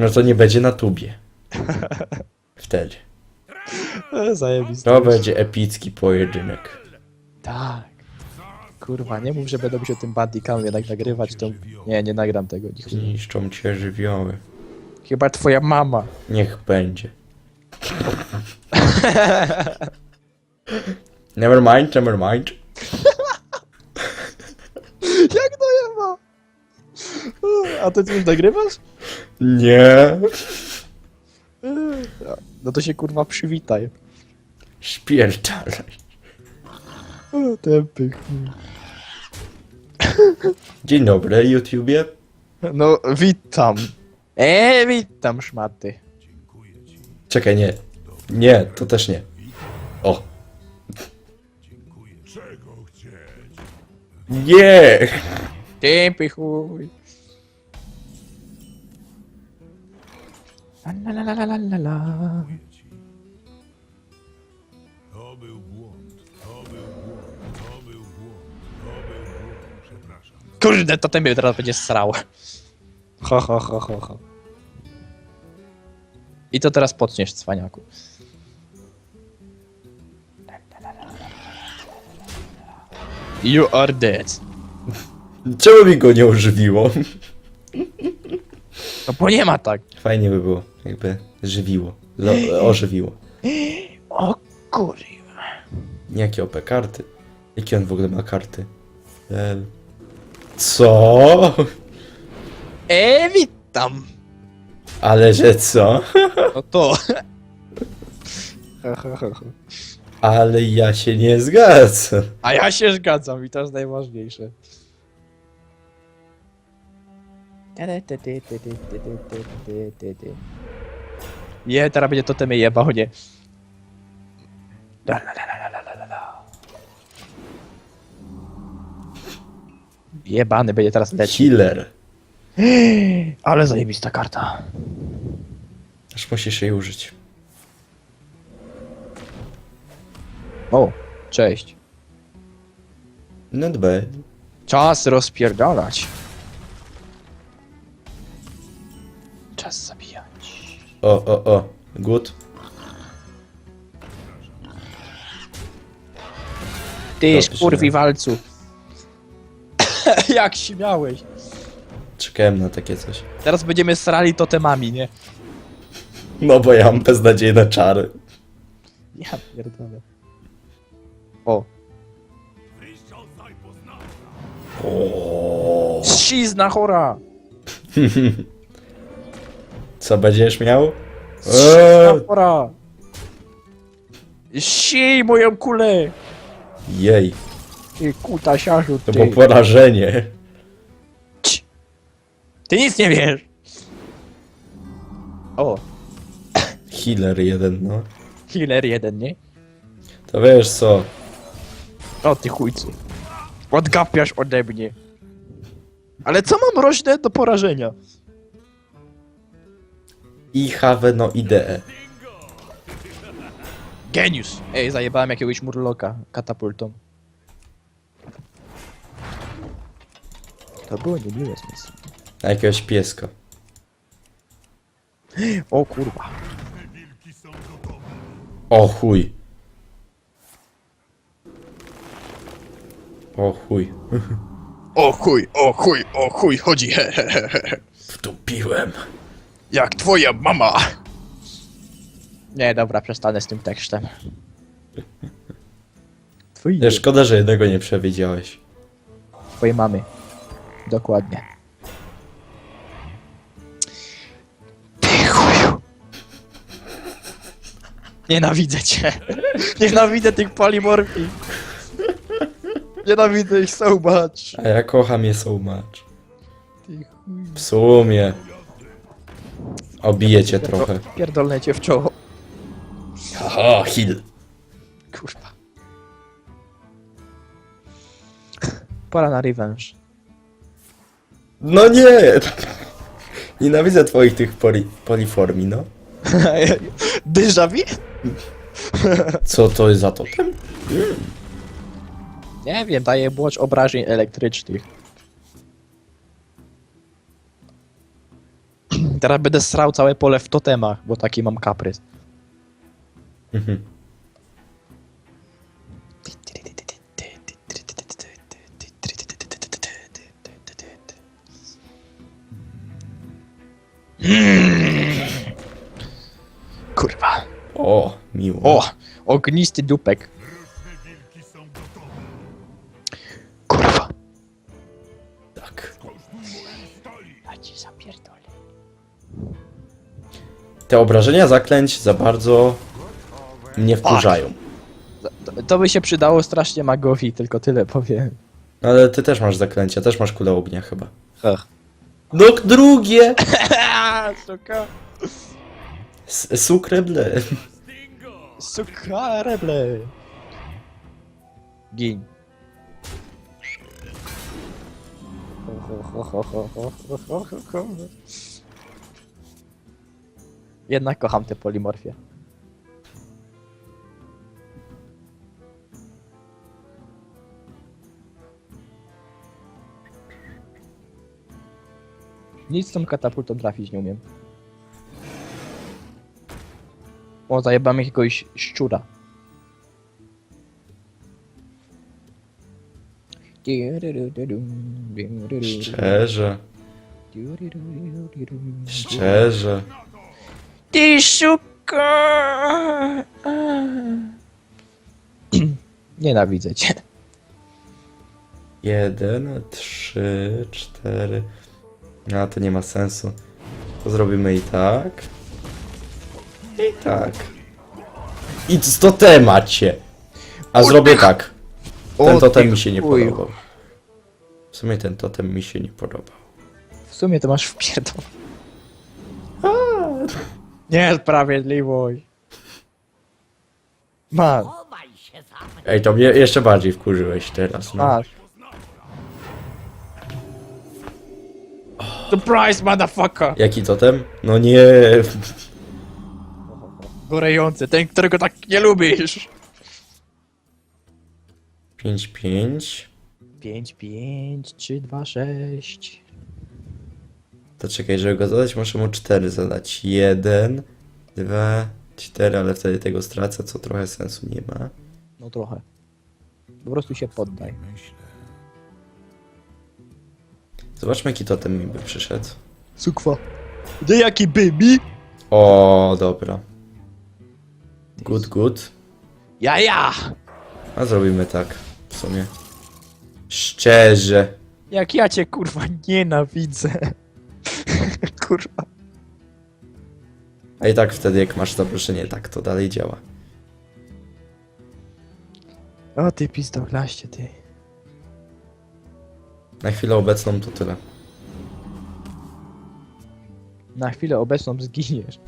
No to nie będzie na tubie. Wtedy. E, Zajebiste. To będzie epicki pojedynek. Tak. Kurwa, nie mów, że będę musiał tym bandicam jednak nagrywać, to... Nie, nie nagram tego. nie chuj. Niszczą cię żywioły. Chyba twoja mama. Niech będzie. never mind, never mind. Jak to ja ma? A ty już nagrywasz? Nie. No to się kurwa przywitaj. Śpierdalaj. O, Tępy chuj. Dzień dobry, YouTubie. No, witam. Eee, witam, szmaty. Czekaj, nie. Nie, to też nie. O. Nie! Tępy chuj. La la la la la la la. To był błąd, to był błąd, to był błąd, to był błąd, przepraszam. Kurde, to ten mnie teraz będzie srał. Ho, ho, ho, ho, ho. I to teraz potniesz, cwaniaku. You are dead. Czemu mi go nie ożywiło? No bo nie ma tak. Fajnie by było, jakby żywiło. Zo- ożywiło. O kurwa. Jakie OP karty? Jakie on w ogóle ma karty? Lel. Co? E, witam. Ale że co? No to. Ale ja się nie zgadzam. A ja się zgadzam i to jest najważniejsze. Je, teraz będzie to temy jebał, nie? La, la, la, la, la, la, la, la. Jebany będzie teraz. Killer. Ale zajebista karta. Aż musisz jej użyć. O, cześć. Not bad. Czas rozpierdalać. Czas zabijać. O, o, o. Good. Ty, Dobrze. kurwi walcu. Jak śmiałeś. Czekałem na takie coś. Teraz będziemy srali totemami, nie? No bo ja mam beznadziejne czary. Ja pierdolę. O. Ścizna chora! Co będziesz miał? Eee! Sij moją kulę! jej, Ty kutasiarzu, to ty. było porażenie. Cii. Ty nic nie wiesz! O, Healer jeden, no. healer jeden, nie? To wiesz co? O ty chujcu. Odgapiasz ode mnie. Ale co mam rośnę do porażenia? I have no idee. Geniusz! Ej, zajebałem jakiegoś murloka katapultą. To było niemiłe z mojej strony. Na jakiegoś pieska. O kurwa. Wilki są gotowe. O chuj. O chuj. O chuj, o chuj, o chuj, chodzi he, he, he. he. Wtupiłem. Jak twoja mama! Nie, dobra, przestanę z tym tekstem. Twojej, Nie, Szkoda, że jednego nie przewidziałeś. twojej mamy. Dokładnie. Ty chuju. Nienawidzę cię. Nienawidzę tych polimorfii. Nienawidzę ich so much. A ja kocham je so much. Ty. W sumie. Obiję cię trochę. Pierdolnę cię w czoło. Haha, heal. Kurwa. Pora na revenge. No nie! Nienawidzę twoich tych poli poliformii, no. Déjà vu? Co to jest za totem? Nie wiem, daje błocz obrażeń elektrycznych. Teraz będę srał całe pole w totemach, bo taki mam kaprys. Mhm. Kurwa. O, miło. O! Ognisty dupek. Kurwa. Tak. Ja ci zapierdolę. Te obrażenia zaklęć za bardzo mnie wkurzają. To, to by się przydało strasznie magowi, tylko tyle powiem. Ale ty też masz zaklęcia, też masz kulę ognia chyba. Ach. No drugie! Suka. S- Sukreble. Suka reble. Gin. Jednak kocham te polimorfie. Nic z tą katapultą trafić nie umiem. O, zajebam jakiegoś szczura. Szczerze, szczerze. Ty szuka! Nienawidzę cię. Jeden, trzy, cztery. A to nie ma sensu. To zrobimy i tak. I tak. I z totemacie. A zrobię tak. Ten O, totem ty mi się nie chuju. podobał. W sumie ten totem mi się nie podobał. W sumie to masz wpierdol. Niesprawiedliwość. Masz, Ej, to mnie jeszcze bardziej wkurzyłeś teraz, no. masz. Surprise, motherfucker! Jaki totem? No nie. Gorejący, ten, którego tak nie lubisz. 5, 5. 5, 5, 3, 2, 6. To czekaj, żeby go zadać, muszę mu 4 zadać. 1, 2, 4, ale wtedy tego stracę, co trochę sensu nie ma. No trochę. Po prostu się poddaj. Zobaczmy, jaki totem mi by przyszedł. Sukwa. Gdzie jaki baby? O, dobra. Good, good. Ja, ja! A zrobimy tak, w sumie. Szczerze. Jak ja cię kurwa nienawidzę. kurwa. A i tak wtedy, jak masz zaproszenie, tak to dalej działa. O ty pizdochlaście ty. Na chwilę obecną to tyle. Na chwilę obecną zginiesz.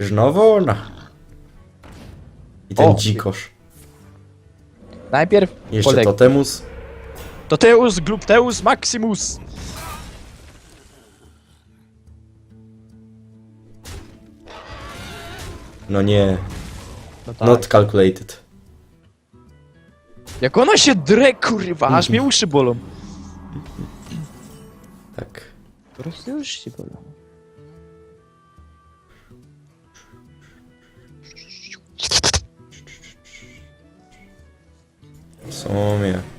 Znowu? No. I ten O, dzikosz. Najpierw Jeszcze poleg- totemus. Toteus Glupteus Maximus. No nie. No tak. Not calculated. Jak ona się dre kurwa, aż mnie uszy bolą. Tak. Po prostu już się bolą. W sumie.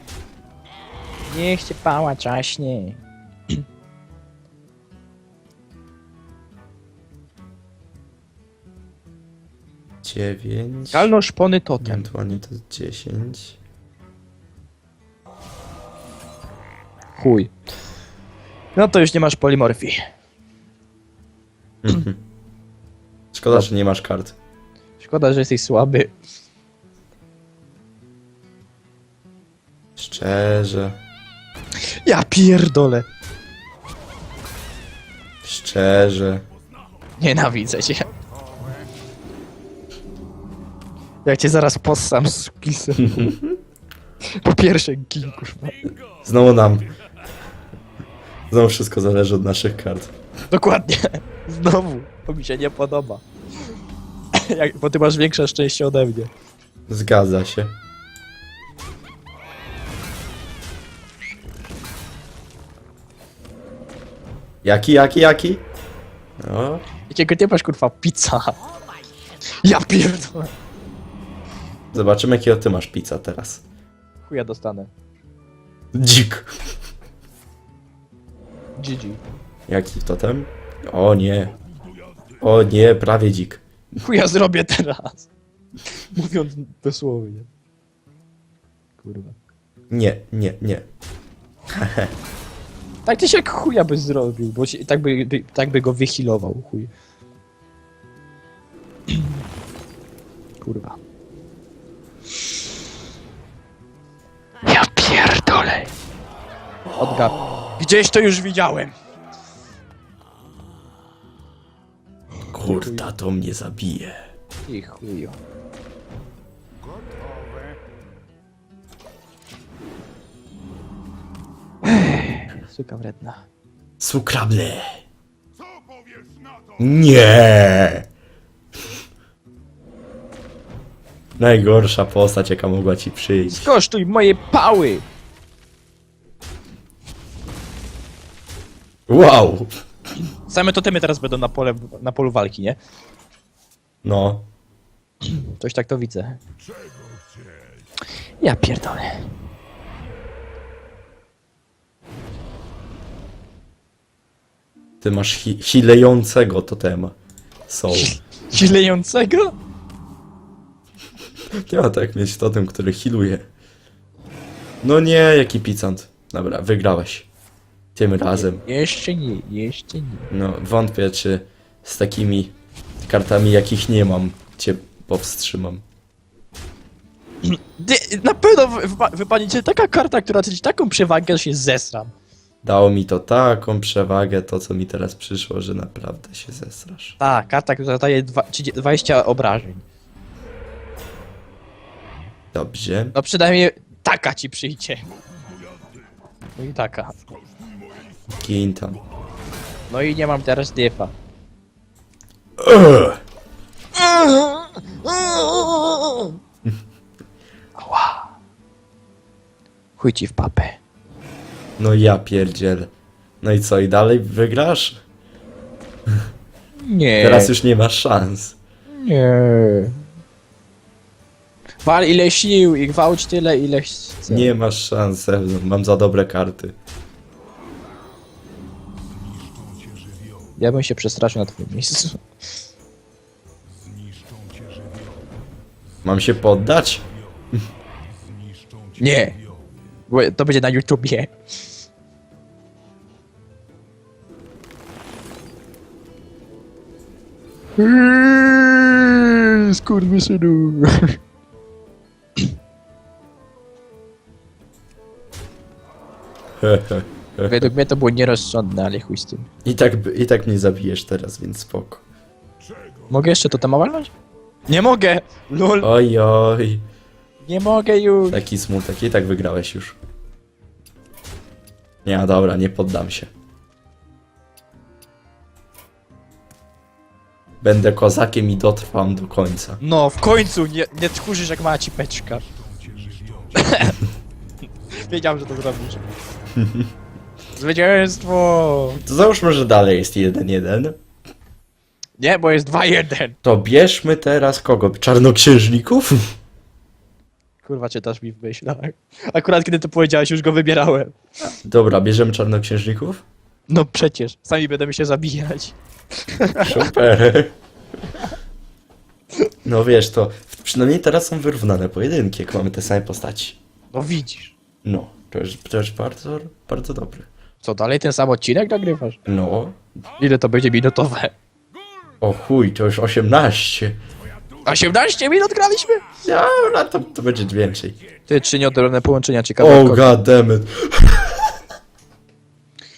Niech cię pała czaśnie. Dziewięć. Kalno szpony totem. Ewentualnie to jest dziesięć. Chuj. No to już nie masz polimorfii. Mhm. Szkoda, że nie masz kart. Szkoda, że jesteś słaby. Szczerze. Ja pierdolę. Szczerze. Nienawidzę cię. Jak cię zaraz possam z kisem. Po pierwsze gin, kurwa. Znowu nam. Znowu wszystko zależy od naszych kart. Dokładnie. Znowu. To mi się nie podoba. Jak, bo ty masz większe szczęście ode mnie. Zgadza się. Jaki, jaki, jaki? No, Jakiego ty masz kurwa pizza? Ja pierdolę. zobaczymy jakiego ty masz pizza teraz. Chuja dostanę. Dzik. GG. Jaki totem? O nie. O nie, prawie dzik. Chuja zrobię teraz. Mówiąc dosłownie. Kurwa. Nie, nie, nie. Tak ty się jak chuja byś zrobił, bo się, tak, by, by, tak by go wyhealował, chuj. Kurwa. Ja pierdolę. Odgap. Gdzieś to już widziałem. Kurta, to mnie zabije. I chuju. Suka wredna. Sukrable. Co powiesz na to? Nie! Najgorsza postać, jaka mogła ci przyjść. Skosztuj moje pały! Wow! Same totemy teraz będą na, pole, na polu walki, nie? No. Coś tak to widzę. Ja pierdolę. Ty masz hi hilejącego totema. Są. Zilejącego? Nie ma tak mieć totem, który healuje. No nie, jaki picant. Dobra, wygrałeś. Tym razem. Jeszcze nie, jeszcze nie. No, wątpię, czy z takimi kartami, jakich nie mam, cię powstrzymam. Ty, na pewno wypa wypadnie ci taka karta, która da ci taką przewagę, że się zesram. Dało mi to taką przewagę, to co mi teraz przyszło, że naprawdę się zesrasz. Ta, karta, która daje dwa, 30 20 obrażeń. Dobrze. No przynajmniej taka ci przyjdzie. No i taka. Gin tam. No i nie mam teraz defa. Ała. Chuj ci w papę. No ja pierdziel. No i co, i dalej wygrasz? Nie. Teraz już nie masz szans. Nie. Wal ile sił i gwałć tyle ile chce. Nie masz szans. Mam za dobre karty. Ja bym się przestraszył na twoim miejscu. Mam się poddać? Nie. To będzie na YouTubie. Skurwysynu. Hehe. Według mnie to było nierozsądne, ale chuj z tym. I tak, I tak mnie zabijesz teraz, więc spoko. Mogę jeszcze to tam walnąć? Nie mogę! LOL! Oj, oj. Nie mogę już! Taki smutek. I tak wygrałeś już. Nie, dobra, nie poddam się. Będę kozakiem i dotrwam do końca. No, w końcu! Nie, nie tchórzysz jak mała cipeczka. Wiedziałem, że to zrobisz. Zwycięstwo! To załóżmy, że dalej jest 1-1. Nie, bo jest 2-1. To bierzmy teraz kogo? Czarnoksiężników? Kurwa, czytasz mi w myślach. Akurat kiedy to powiedziałeś, już go wybierałem. Dobra, bierzemy czarnoksiężników? No przecież, sami będziemy się zabijać. Super. No wiesz, to przynajmniej teraz są wyrównane pojedynki, jak mamy te same postaci. No widzisz. No, to jest, to jest bardzo, bardzo dobre. Co, dalej ten sam odcinek nagrywasz? No, Ile to będzie minutowe? o chuj, to już 18. 18 minut graliśmy? Dobra, to, to będzie więcej. Ty, trzy nieodrobne połączenia, ciekawe. Oh god damn it.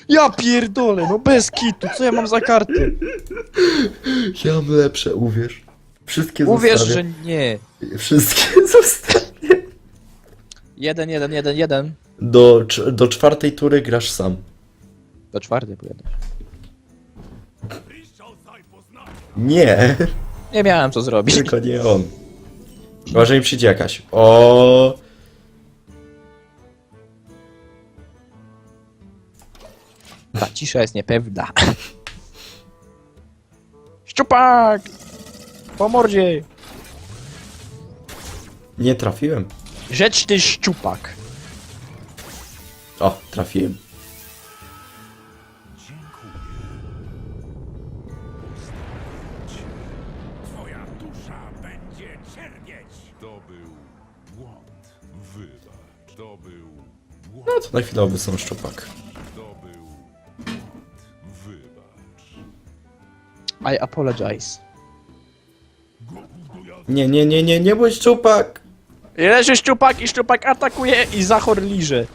Ja pierdolę, no bez kitu, co ja mam za karty? Ja mam lepsze, uwierz. Wszystkie Uwierz, że zostawię. nie. Wszystkie zostawię. Jeden, jeden, jeden, jeden. Do, cz- do czwartej tury grasz sam. Do czwartej pojedę. Nie, Nie miałem co zrobić. tylko nie on. Chyba, że mi przyjdzie jakaś. O. Ta cisza jest niepewna. Szczupak! Po mordzie! Nie trafiłem. Rzecz ty szczupak. O, trafiłem. Na chwilę obecną szczupak. I apologize. Nie, nie, nie, nie, nie bądź szczupak! I leży szczupak i szczupak atakuje i Zachor liże.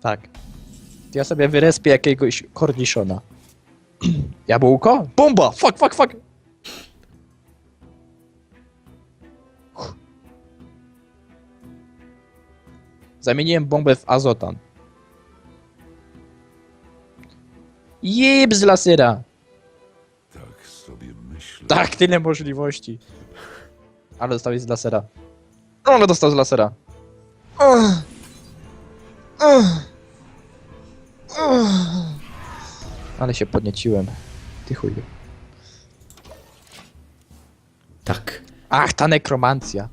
Tak. Ja sobie wyrespię jakiegoś korniszona. Jabłko? Bomba! Fuck, fuck, fuck! Zamieniłem bombę w azotan. Jeb z lasera! Tak sobie myślę. Tak, tyle możliwości. Ale dostał z lasera. No, ale dostał z lasera. Ugh. Ugh. Ugh. Ale się podnieciłem. Ty chuju. Tak. Ach, ta nekromancja.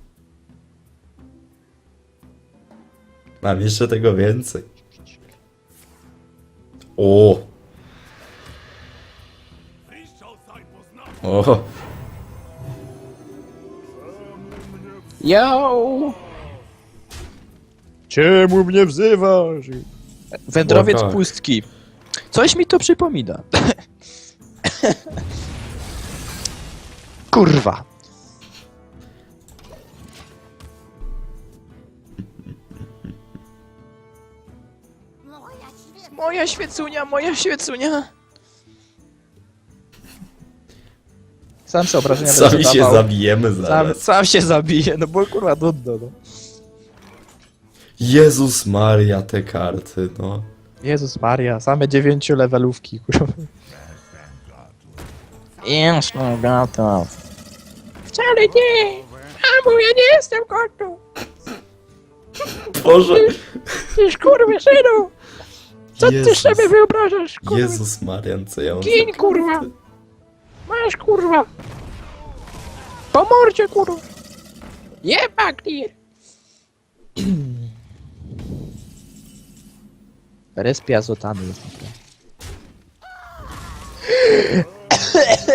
Mam jeszcze tego więcej. O! O! Yo! Czemu mnie wzywasz? Wędrowiec tak. pustki. Coś mi to przypomina. Kurwa. Moja świecunia, moja świecunia. Sam sobie obrażenia Sami się zadawał. zabijemy Sam, zaraz. sam się zabije, no bo kurwa nudno, no. Jezus Maria, te karty, no. Jezus Maria, same dziewięciu levelówki, kurwa. Jasno, gata. Wcale nie! Albo ja nie jestem kotą! Boże! Tyż kurwa synu! Co ty Jezus. sobie wyobrażasz, kurwa? Jezus Marian, co ja mam Gin, za kurwa. Masz kurwa! Po mordzie, kurwa! Jeba, clear! Respia azotany jest naprawdę.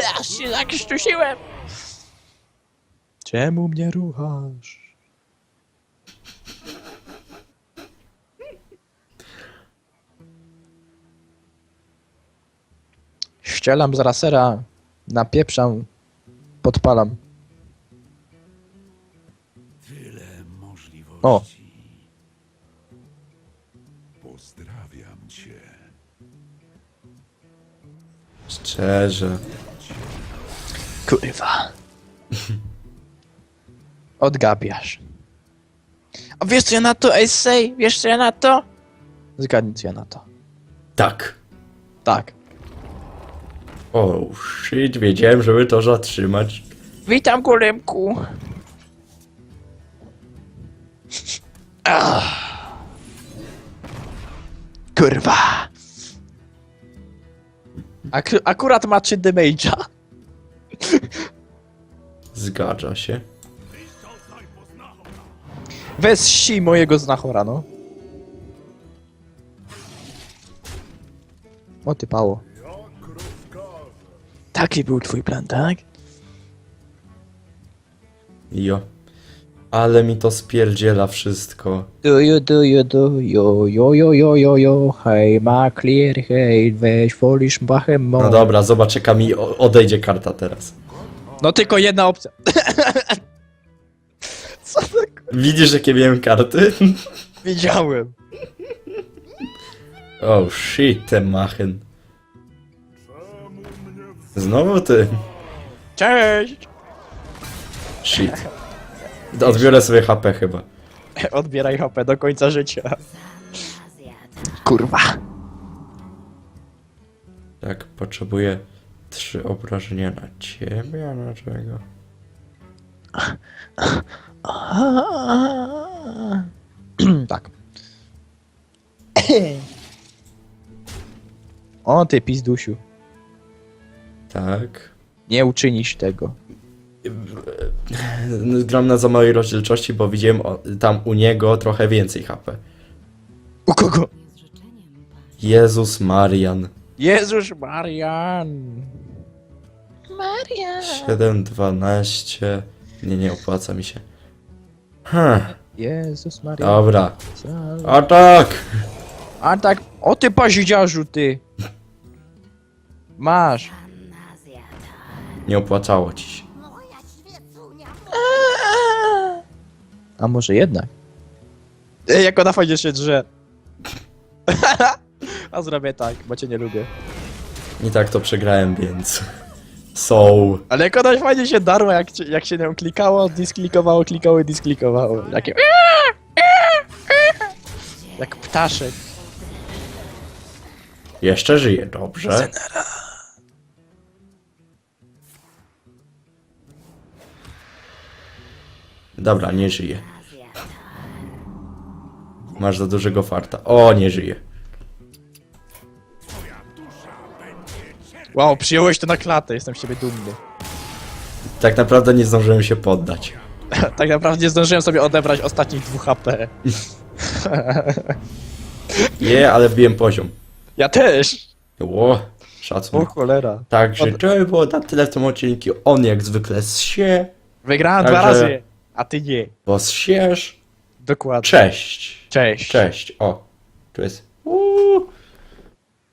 Aż się zakrztusiłem! Czemu mnie ruchasz? Ścielam z rasera, napieprzam, podpalam. Tyle możliwości. O. Pozdrawiam cię. Szczerze. Kurwa. Odgapiasz. A wiesz co ja na to, Ace? Wiesz co ja na to? Zgadnij co ja na to. Tak. Tak. O, shit, wiedziałem, żeby to zatrzymać. Witam, golemku. Ach. Kurwa. Ak akurat ma 3 damage'a. Zgadza się. Weź si mojego znachora, no. O ty pało. Taki był twój plan, tak? Jo. Ale mi to spierdziela wszystko. Do you, do you, do yo, yo, yo, yo, yo, yo, hej, ma clear, hej, weź wolisz bachem No dobra, zobacz jaka mi o- odejdzie karta teraz. No tylko jedna opcja. Co tak? Widzisz jakie miałem karty? Widziałem. Oh shit, te machen. Znowu ty. Cześć! Shit. Odbiorę sobie HP chyba. Odbieraj HP do końca życia. Kurwa. Tak, potrzebuję trzy obrażenia na ciebie, a na czego? tak. O ty pizdusiu. Tak. Nie uczynisz tego. Gram na za małej rozdzielczości, bo widziałem o, tam u niego trochę więcej HP. U kogo? Jezus Marian. Jezus Marian. Marian. 7, 12. Nie, nie opłaca mi się. Hm, Jezus Marian. dobra. Atak! A tak, o ty paździarzu ty. Masz. Nie opłacało ci się. A może jednak? Ej, jak ona fajnie się drze. A zrobię tak, bo cię nie lubię. I tak to przegrałem, więc. So. Ale jak ona fajnie się darła, jak, jak się nią klikało, disklikowało, klikało i disklikowało. Takie... Jak ptaszek. Jeszcze żyje, dobrze. Dobra, nie żyje. Masz za dużego farta. O, nie żyje. Wow, przyjąłeś to na klatę, jestem z ciebie dumny. Tak naprawdę nie zdążyłem się poddać. tak naprawdę nie zdążyłem sobie odebrać ostatnich 2 HP. Je, ale wbiłem poziom. Ja też! Ło, O szacun. cholera. Także to by było na tyle w tym odcinku. On jak zwykle zsie, Wygrałem dwa Także- razy, a ty nie. bo zsiesz. Dokładnie. Cześć. Cześć. Cześć. O, tu jest. Uuu.